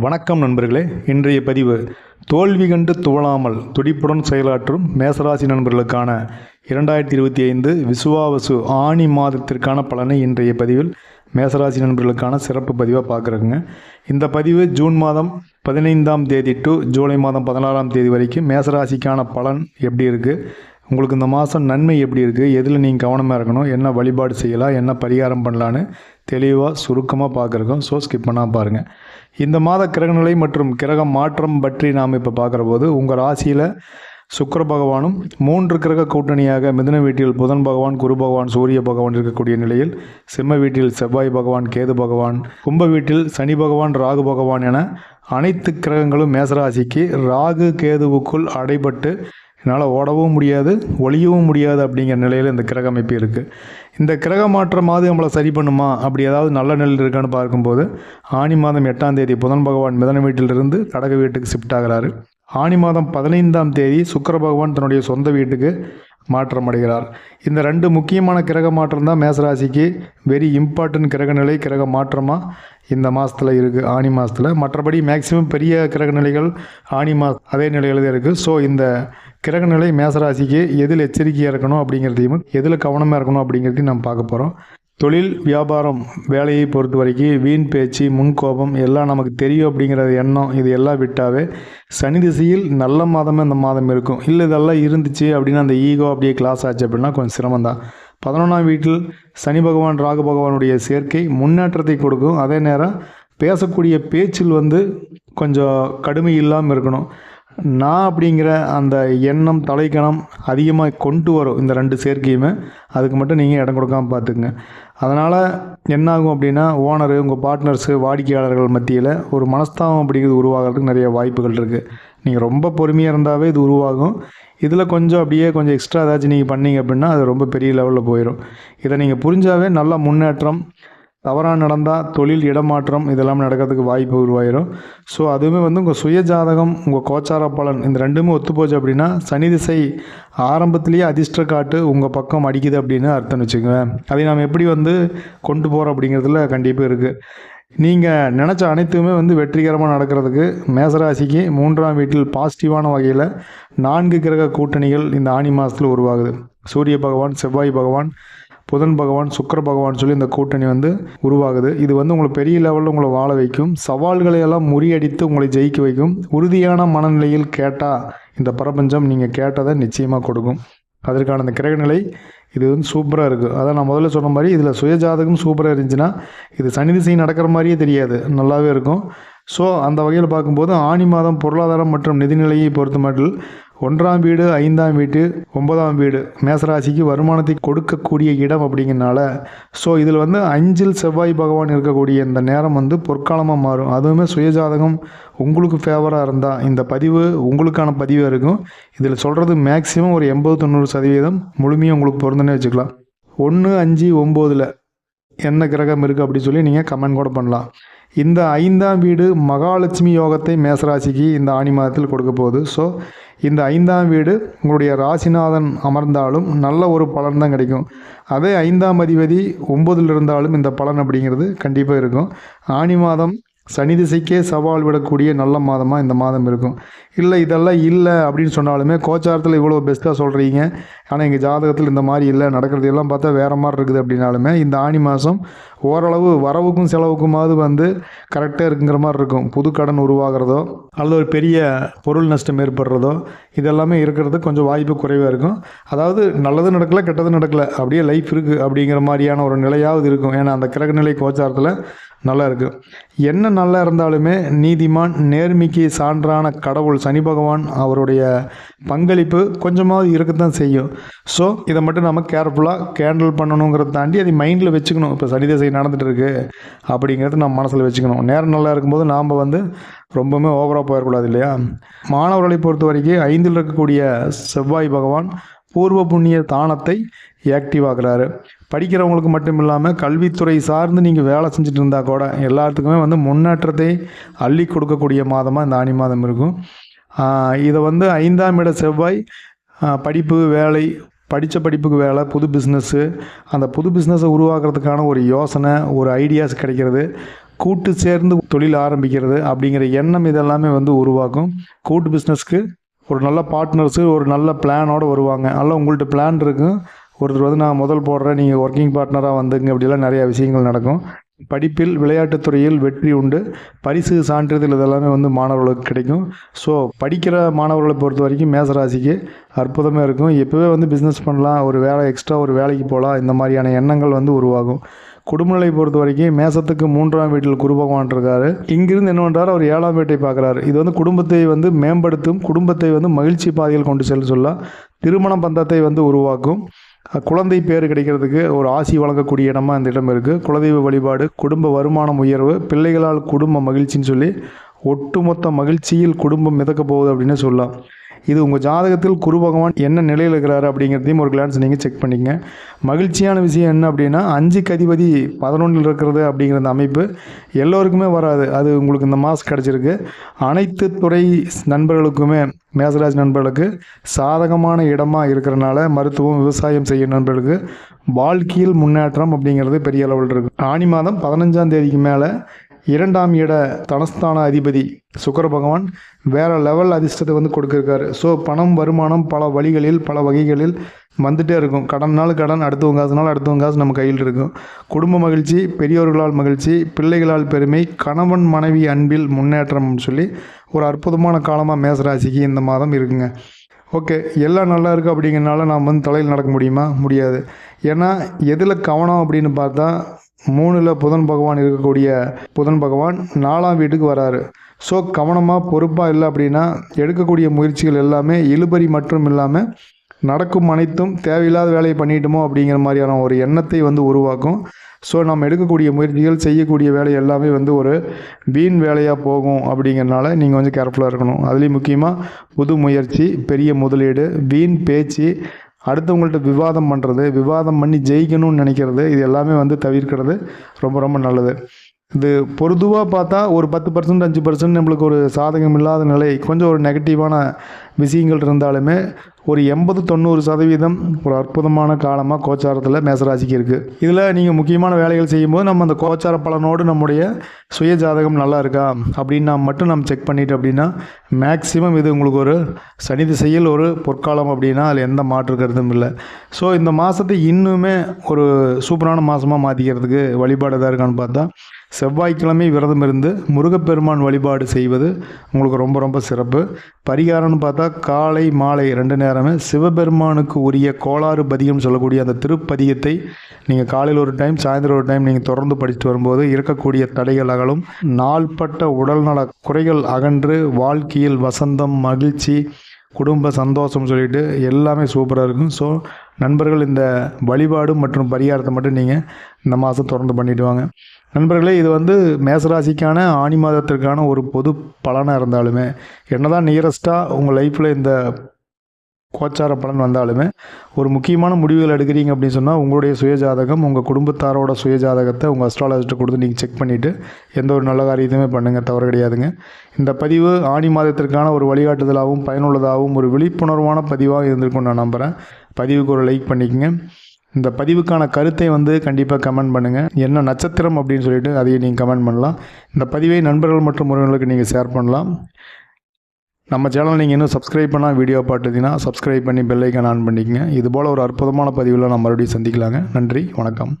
வணக்கம் நண்பர்களே. இன்றைய பதிவு தோல்வி கண்டு துவளாமல் துடிப்புடன் செயலாற்றும் மேசராசி நண்பர்களுக்கான இரண்டாயிரத்தி இருபத்தி ஐந்து விசுவாவசு ஆணி மாதத்திற்கான பலனை இன்றைய பதிவில் மேசராசி நண்பர்களுக்கான சிறப்பு பதிவாக பார்க்குறேங்க. இந்த பதிவு ஜூன் மாதம் பதினைந்தாம் தேதி டு ஜூலை மாதம் பதினாறாம் தேதி வரைக்கும் மேசராசிக்கான பலன் எப்படி இருக்குது உங்களுக்கு இந்த மாதம் நன்மை எப்படி இருக்குது எதில் நீங்கள் கவனமாக இருக்கணும்? என்ன வழிபாடு செய்யலாம்? என்ன பரிகாரம் பண்ணலான்னு தெளிவாக சுருக்கமாக பார்க்குறோம் ஸோ ஸ்கிப் பண்ணால் பாருங்கள் இந்த மாத கிரகநிலை மற்றும் கிரக மாற்றம் பற்றி நாம் இப்போ பார்க்குற போது உங்கள் ராசியில் சுக்கர பகவானும் மூன்று கிரக கூட்டணியாக மிதுன வீட்டில் புதன் பகவான் குரு பகவான் சூரிய பகவான் இருக்கக்கூடிய நிலையில் சிம்ம வீட்டில் செவ்வாய் பகவான் கேது பகவான் கும்ப வீட்டில் சனி பகவான் ராகு பகவான் என அனைத்து கிரகங்களும் மேசராசிக்கு ராகு கேதுவுக்குள் அடைபட்டு என்னால் ஓடவும் முடியாது ஒளியவும் முடியாது அப்படிங்கிற நிலையில் இந்த கிரக அமைப்பு இருக்குது இந்த கிரக மாற்றமாவது நம்மளை சரி பண்ணுமா? அப்படி ஏதாவது நல்ல நிலையில் இருக்கான்னு பார்க்கும்போது ஆனி மாதம் எட்டாம் தேதி புதன் பகவான் மிதன வீட்டிலிருந்து கடக வீட்டுக்கு ஷிஃப்ட் ஆகிறாரு. ஆனி மாதம் பதினைந்தாம் தேதி சுக்கர பகவான் தன்னுடைய சொந்த வீட்டுக்கு மாற்றம் அடைகிறார். இந்த ரெண்டு முக்கியமான கிரக மாற்றம் தான் மேசராசிக்கு வெரி இம்பார்ட்டன்ட் கிரக நிலை கிரக மாற்றமாக இந்த மாதத்தில் இருக்குது ஆனி மாதத்தில் மற்றபடி மேக்சிமம் பெரிய கிரக நிலைகள் ஆனி மா அதே நிலையில் தான் இருக்குது ஸோ இந்த கிரகநிலை மேசராசிக்கு எதில் எச்சரிக்கையாக இருக்கணும் அப்படிங்கிறதையும் எதில் கவனமாக இருக்கணும் அப்படிங்கிறதையும் நம்ம பார்க்க போகிறோம் தொழில் வியாபாரம் வேலையை பொறுத்த வரைக்கும் வீண் பேச்சு முன்கோபம் எல்லாம் நமக்கு தெரியும் அப்படிங்கிற எண்ணம் இது எல்லாம் விட்டாவே சனி திசையில் நல்ல மாதமே அந்த மாதம் இருக்கும். இல்லை இதெல்லாம் இருந்துச்சு அப்படின்னா அந்த ஈகோ அப்படியே கிளாஸ் ஆச்சு அப்படின்னா கொஞ்சம் சிரமம் தான் பதினொன்றாம் வீட்டில் சனி பகவான் ராகு பகவானுடைய சேர்க்கை முன்னேற்றத்தை கொடுக்கும். அதே நேரம் பேசக்கூடிய பேச்சில் வந்து கொஞ்சம் கடுமை இல்லாமல் இருக்கணும். நான் அப்படிங்கிற அந்த எண்ணம் தலைக்கணம் அதிகமாக கொண்டு வரும் இந்த ரெண்டு சேர்க்கையுமே. அதுக்கு மட்டும் நீங்கள் இடம் கொடுக்காம பார்த்துக்குங்க. அதனால் என்னாகும் அப்படின்னா ஓனரு உங்கள் பார்ட்னர்ஸு வாடிக்கையாளர்கள் மத்தியில் ஒரு மனஸ்தாபம் அப்படிங்கிறது உருவாகிறதுக்கு நிறைய வாய்ப்புகள் இருக்குது நீங்கள் ரொம்ப பொறுமையாக இருந்தாவே இது உருவாகும். இதில் கொஞ்சம் அப்படியே கொஞ்சம் எக்ஸ்ட்ரா ஏதாச்சும் நீங்கள் பண்ணீங்க அப்படின்னா அது ரொம்ப பெரிய லெவலில் போயிடும் இதை நீங்கள் புரிஞ்சாவே நல்ல முன்னேற்றம் தவறாக நடந்தால் தொழில் இடமாற்றம் இதெல்லாம் நடக்கிறதுக்கு வாய்ப்பு உருவாயிரும். ஸோ அதுவுமே வந்து உங்கள் சுய ஜாதகம் உங்கள் கோச்சார பலன் இந்த ரெண்டுமே ஒத்து போச்சு அப்படின்னா சனி திசை ஆரம்பத்திலேயே அதிர்ஷ்ட காட்டு உங்கள் பக்கம் அடிக்குது அப்படின்னு அர்த்தம் வச்சுக்குவேன் அதை நாம் எப்படி வந்து கொண்டு போகிறோம் அப்படிங்கிறதுல கண்டிப்பாக இருக்குது நீங்கள் நினச்ச அனைத்துமே வந்து வெற்றிகரமாக நடக்கிறதுக்கு மேசராசிக்கு மூன்றாம் வீட்டில் பாசிட்டிவான வகையில் நான்கு கிரக கூட்டணிகள் இந்த ஆனி மாதத்தில் உருவாகுது. சூரிய பகவான் செவ்வாய் பகவான் புதன் பகவான் சுக்கர பகவான் சொல்லி இந்த கூட்டணி வந்து உருவாகுது. இது வந்து உங்களை பெரிய லெவலில் உங்களை வாழ வைக்கும். சவால்களை எல்லாம் முறியடித்து உங்களை ஜெயிக்க வைக்கும். உறுதியான மனநிலையில் கேட்டால் இந்த பிரபஞ்சம் நீங்கள் கேட்டதை நிச்சயமாக கொடுக்கும். அதற்கான அந்த கிரகநிலை இது வந்து சூப்பராக இருக்குது அதான் நான் முதல்ல சொன்ன மாதிரி இதில் சுயஜாதகம் சூப்பராக இருந்துச்சுன்னா இது சனி திசை நடக்கிற மாதிரியே தெரியாது. நல்லாவே இருக்கும். ஸோ அந்த வகையில் பார்க்கும்போது ஆணி மாதம் பொருளாதாரம் மற்றும் நிதிநிலையை பொறுத்த மட்டும் ஒன்றாம் வீடு ஐந்தாம் வீடு ஒன்பதாம் வீடு மேசராசிக்கு வருமானத்தை கொடுக்கக்கூடிய இடம் அப்படிங்கிறனால ஸோ இதில் வந்து அஞ்சில் செவ்வாய் பகவான் இருக்கக்கூடிய இந்த நேரம் வந்து பொற்காலமாக மாறும். அதுவுமே சுயஜாதகம் உங்களுக்கு ஃபேவராக இருந்தால் இந்த பதிவு உங்களுக்கான பதிவாக இருக்கும். இதில் சொல்கிறது மேக்ஸிமம் ஒரு எண்பது தொண்ணூறு சதவீதம் முழுமையாக உங்களுக்கு பொருந்தனே வச்சுக்கலாம். ஒன்று அஞ்சு ஒம்போதில் என்ன கிரகம் இருக்குது அப்படின்னு சொல்லி நீங்கள் கமெண்ட் கூட பண்ணலாம். இந்த ஐந்தாம் வீடு மகாலட்சுமி யோகத்தை மேசராசிக்கு இந்த ஆணி மாதத்தில் கொடுக்க போகுது. ஸோ இந்த ஐந்தாம் வீடு உங்களுடைய ராசிநாதன் அமர்ந்தாலும் நல்ல ஒரு பலன் தான் கிடைக்கும். அதே ஐந்தாம் அதிபதி ஒம்பதில் இருந்தாலும் இந்த பலன் அப்படிங்கிறது கண்டிப்பாக இருக்கும். ஆணி மாதம் சனி திசைக்கே சவால் விடக்கூடிய நல்ல மாதமாக இந்த மாதம் இருக்கும். இல்லை இதெல்லாம் இல்லை அப்படின்னு சொன்னாலுமே கோச்சாரத்தில் இவ்வளோ பெஸ்ட்டாக சொல்கிறீங்க ஆனால் எங்கள் ஜாதகத்தில் இந்த மாதிரி இல்லை நடக்கிறது எல்லாம் பார்த்தா வேறு மாதிரி இருக்குது அப்படின்னாலுமே இந்த ஆணி மாதம் ஓரளவு வரவுக்கும் செலவுக்குமாவது வந்து கரெக்டாக இருக்குங்கிற மாதிரி இருக்கும். புது கடன் உருவாகிறதோ அல்லது ஒரு பெரிய பொருள் நஷ்டம் ஏற்படுறதோ இதெல்லாமே இருக்கிறது கொஞ்சம் வாய்ப்பு குறைவாக இருக்கும். அதாவது நல்லது நடக்கலை கெட்டது நடக்கலை அப்படியே லைஃப் இருக்குது அப்படிங்கிற மாதிரியான ஒரு நிலையாவது இருக்கும். ஏன்னா அந்த கிரகநிலை கோச்சாரத்தில் நல்லா இருக்குது என்ன நல்லா இருந்தாலுமே நீதிமான் நேர்மைக்கு சான்றான கடவுள் சனி பகவான் அவருடைய பங்களிப்பு கொஞ்சமாவது இருக்கத்தான் செய்யும். ஸோ இதை மட்டும் நம்ம கேர்ஃபுல்லாக கேண்டில் பண்ணணுங்கிறத தாண்டி அதை மைண்டில் வச்சுக்கணும். இப்போ சனி திசை நடந்துட்டு இருக்கு அப்படிங்கிறது நம்ம மனசில் வச்சுக்கணும். நேரம் நல்லா இருக்கும்போது நாம் வந்து ரொம்பவுமே ஓவராக போயிடக்கூடாது இல்லையா? மாணவர்களை பொறுத்த வரைக்கும் ஐந்தில் இருக்கக்கூடிய செவ்வாய் பகவான் பூர்வ புண்ணிய தானத்தை ஆக்டிவ் ஆகிறாரு படிக்கிறவங்களுக்கு மட்டும் இல்லாமல் கல்வித்துறை சார்ந்து நீங்கள் வேலை செஞ்சுட்டு இருந்தால் கூட எல்லாத்துக்குமே வந்து முன்னேற்றத்தை அள்ளி கொடுக்கக்கூடிய மாதமாக இந்த ஆனி மாதம் இருக்கும். இதை வந்து ஐந்தாம் இட செவ்வாய் படிப்பு வேலை படித்த படிப்புக்கு வேலை புது பிஸ்னஸ்ஸு அந்த புது பிஸ்னஸை உருவாக்குறதுக்கான ஒரு யோசனை ஒரு ஐடியாஸ் கிடைக்கிறது. கூட்டு சேர்ந்து தொழில் ஆரம்பிக்கிறது அப்படிங்கிற எண்ணம் இதெல்லாமே வந்து உருவாக்கும். கூட்டு பிஸ்னஸ்க்கு ஒரு நல்ல பார்ட்னர்ஸு ஒரு நல்ல பிளானோடு வருவாங்க. அதெல்லாம் உங்கள்கிட்ட பிளான் இருக்கும். ஒருத்தர் வந்து நான் முதல் போடுறேன் நீங்கள் ஒர்க்கிங் பார்ட்னராக வந்துங்க அப்படிலாம் நிறையா விஷயங்கள் நடக்கும். படிப்பில் விளையாட்டுத் துறையில் வெற்றி உண்டு. பரிசு சான்றிதழ் இதெல்லாமே வந்து மாணவர்களுக்கு கிடைக்கும். ஸோ படிக்கிற மாணவர்களை பொறுத்த வரைக்கும் மேசராசிக்கு அற்புதமாக இருக்கும். எப்போவே வந்து பிஸ்னஸ் பண்ணலாம் ஒரு வேலை எக்ஸ்ட்ரா ஒரு வேலைக்கு போகலாம் இந்த மாதிரியான எண்ணங்கள் வந்து உருவாகும். குடும்பநிலை பொறுத்த வரைக்கும் மேசத்துக்கு மூன்றாம் வீட்டில் குரு பகவான் இருக்காரு. இங்கிருந்து என்ன பண்ணுறாரு அவர் ஏழாம் வீட்டை பார்க்குறாரு. இது வந்து குடும்பத்தை வந்து மேம்படுத்தும் குடும்பத்தை வந்து மகிழ்ச்சி பாதையில் கொண்டு செல்ல சொல்ல திருமண பந்தத்தை வந்து உருவாக்கும். குழந்தை பேர் கிடைக்கிறதுக்கு ஒரு ஆசி வழங்கக்கூடிய இடமா இந்த இடம் இருக்குது குலதெய்வ வழிபாடு குடும்ப வருமானம் உயர்வு பிள்ளைகளால் குடும்ப மகிழ்ச்சின்னு சொல்லி ஒட்டுமொத்த மகிழ்ச்சியில் குடும்பம் மிதக்க போகுது அப்படின்னு சொல்லலாம். இது உங்கள் ஜாதகத்தில் குரு பகவான் என்ன நிலையில் இருக்கிறாரு அப்படிங்கிறதையும் ஒரு கிளான்ஸ் நீங்கள் செக் பண்ணிங்க மகிழ்ச்சியான விஷயம் என்ன அப்படின்னா அஞ்சுக்கு அதிபதி பதினொன்றில் இருக்கிறது அப்படிங்கிற அந்த அமைப்பு எல்லோருக்குமே வராது. அது உங்களுக்கு இந்த மாஸ் கிடச்சிருக்கு. அனைத்து துறை நண்பர்களுக்குமே மேசராஜ் நண்பர்களுக்கு சாதகமான இடமாக இருக்கிறனால மருத்துவம் விவசாயம் செய்யும் நண்பர்களுக்கு வாழ்க்கையில் முன்னேற்றம் அப்படிங்கிறது பெரிய அளவில் இருக்குது ஆனி மாதம் பதினஞ்சாம் தேதிக்கு மேலே இரண்டாம் இட தனஸ்தான அதிபதி சுக்கர பகவான் வேறு லெவல் அதிர்ஷ்டத்தை வந்து கொடுக்குறாரு ஸோ பணம் வருமானம் பல வழிகளில் பல வகைகளில் வந்துகிட்டே இருக்கும். கடன் நாள் கடன் அடுத்தவங்க காசுனால அடுத்தவங்க காசு நம்ம கையில் இருக்கும். குடும்ப மகிழ்ச்சி பெரியோர்களால் மகிழ்ச்சி பிள்ளைகளால் பெருமை கணவன் மனைவி அன்பில் முன்னேற்றம்னு சொல்லி ஒரு அற்புதமான காலமாக மேசராசிக்கு இந்த மாதம் இருக்குங்க. ஓகே எல்லாம் நல்லா இருக்குது அப்படிங்கிறனால நாம் வந்து தலையில் நடக்க முடியுமா? முடியாது. ஏன்னா எதில் கவனம் அப்படின்னு பார்த்தா மூணில் புதன் பகவான் இருக்கக்கூடிய புதன் பகவான் நாலாம் வீட்டுக்கு வராரு. ஸோ கவனமாக பொறுப்பாக இல்லை அப்படின்னா எடுக்கக்கூடிய முயற்சிகள் எல்லாமே இழுபறி மற்றும் இல்லாமல் நடக்கும் அனைத்தும் தேவையில்லாத வேலையை பண்ணிட்டோமோ அப்படிங்கிற மாதிரியான ஒரு எண்ணத்தை வந்து உருவாக்கும். ஸோ நம்ம எடுக்கக்கூடிய முயற்சிகள் செய்யக்கூடிய வேலை எல்லாமே வந்து ஒரு வீண் வேலையாக போகும் அப்படிங்கிறனால நீங்கள் கொஞ்சம் கேர்ஃபுல்லாக இருக்கணும். அதுலேயும் முக்கியமாக புது முயற்சி பெரிய முதலீடு வீண் பேச்சு அடுத்தவங்கள்ட்ட விவாதம் பண்ணுறது விவாதம் பண்ணி ஜெயிக்கணும்னு நினைக்கிறது இது எல்லாமே வந்து தவிர்க்கிறது ரொம்ப ரொம்ப நல்லது. இது பொதுவாக பார்த்தா ஒரு பத்து பர்சன்ட் அஞ்சு பர்சன்ட் நம்மளுக்கு ஒரு சாதகம் இல்லாத நிலை கொஞ்சம் ஒரு நெகட்டிவான விஷயங்கள் இருந்தாலுமே ஒரு எண்பது தொண்ணூறு சதவீதம் ஒரு அற்புதமான காலமாக கோச்சாரத்தில் மேசராசிக்கு இருக்குது இதில் நீங்கள் முக்கியமான வேலைகள் செய்யும்போது நம்ம அந்த கோச்சார பலனோடு நம்முடைய சுய ஜாதகம் நல்லா இருக்கா அப்படின்னா மட்டும் நம்ம செக் பண்ணிட்டு அப்படின்னா மேக்ஸிமம் இது உங்களுக்கு ஒரு சனி திசையில் ஒரு பொற்காலம் அப்படின்னா அதில் எந்த மாற்று கருத்தும் இல்லை. ஸோ இந்த மாதத்தை இன்னுமே ஒரு சூப்பரான மாதமாக மாற்றிக்கிறதுக்கு வழிபாடு எதாக இருக்கான்னு பார்த்தா செவ்வாய்க்கிழமை விரதம் இருந்து முருகப்பெருமான் வழிபாடு செய்வது உங்களுக்கு ரொம்ப ரொம்ப சிறப்பு. பரிகாரம்னு பார்த்தா காலை மாலை ரெண்டு நேரமே சிவபெருமானுக்கு உரிய கோளாறு பதிகம் சொல்லக்கூடிய அந்த திருப்பதிகத்தை நீங்கள் காலையில் ஒரு டைம் சாயந்தரம் ஒரு டைம் நீங்கள் தொடர்ந்து படிச்சுட்டு வரும்போது இருக்கக்கூடிய தடைகள் அகலும். நாள்பட்ட உடல்நல குறைகள் அகன்று வாழ்க்கையில் வசந்தம் மகிழ்ச்சி குடும்ப சந்தோஷம் சொல்லிட்டு எல்லாமே சூப்பராக இருக்கும். ஸோ நண்பர்கள் இந்த வழிபாடு மற்றும் பரிகாரத்தை மட்டும் நீங்கள் இந்த மாதம் தொடர்ந்து பண்ணிட்டு வாங்க. நண்பர்களே இது வந்து மேசராசிக்கான ஆணி மாதத்திற்கான ஒரு பொது பலனாக இருந்தாலுமே என்னதான் நியரஸ்ட்டாக உங்கள் லைஃப்பில் இந்த கோச்சார பலன் வந்தாலுமே ஒரு முக்கியமான முடிவுகள் எடுக்கிறீங்க அப்படின்னு சொன்னால் உங்களுடைய சுயஜாதகம் உங்கள் குடும்பத்தாரோட சுயஜாதகத்தை உங்கள் அஸ்ட்ராலஜிஸ்ட்டை கொடுத்து நீங்கள் செக் பண்ணிவிட்டு எந்த ஒரு நல்ல காரியத்தையுமே பண்ணுங்கள் தவறு கிடையாதுங்க. இந்த பதிவு ஆணி மாதத்திற்கான ஒரு வழிகாட்டுதலாகவும் பயனுள்ளதாகவும் ஒரு விழிப்புணர்வான பதிவாக இருந்திருக்கும் நான் நம்புகிறேன் பதிவுக்கு ஒரு லைக் பண்ணிக்கங்க. இந்த பதிவுக்கான கருத்தை வந்து கண்டிப்பாக கமெண்ட் பண்ணுங்கள் என்ன நட்சத்திரம் அப்படின்னு சொல்லிட்டு அதையும் நீங்கள் கமெண்ட் பண்ணலாம். இந்த பதிவை நண்பர்கள் மற்றும் உறவினர்களுக்கு நீங்கள் ஷேர் பண்ணலாம். நம்ம சேனல் நீங்கள் இன்னும் சப்ஸ்கிரைப் பண்ணால் வீடியோ பார்த்துட்டீங்கன்னா சப்ஸ்கிரைப் பண்ணி பெல்லைக்கான் ஆன் பண்ணிக்கங்க. இது போல் ஒரு அற்புதமான பதிவில் நம்ம மறுபடியும் சந்திக்கலாங்க. நன்றி வணக்கம்.